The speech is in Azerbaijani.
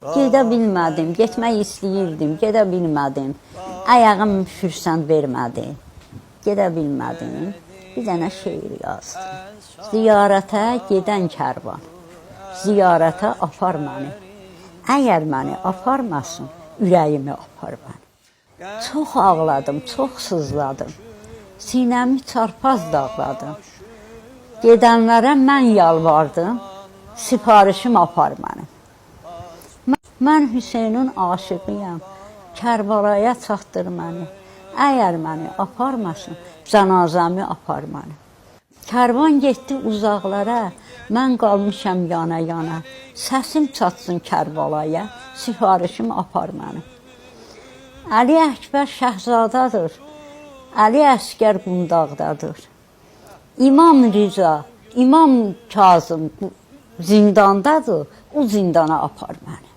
Gedə bilmədim, getmək istəyirdim, gedə bilmədim. Ayağım fürsət vermədi. Gedə bilmədim. Bir dənə şeir yazdım. Ziyarətə gedən kərvan. Ziyarətə apar məni. Əgər məni aparmasın, ürəyimi apar məni. Çox ağladım, çox sızladım. Sinəmi çarpaz dağladım. Gedənlərə mən yalvardım, sifarişim apar məni. Mən Hüseynin aşiqiyəm. Kərbalaya çatdır məni. Əgər məni aparmasın, cənazəmi apar məni. Kərvan getdi uzaqlara, mən qalmışam yana-yana. Səsim çatsın Kərbalaya, sifarişim apar məni. Əli Əkbər şəhzadadır. Əli Əsgər qundaqdadır. İmam Riza, İmam Kazım zindandadır. O zindana apar məni.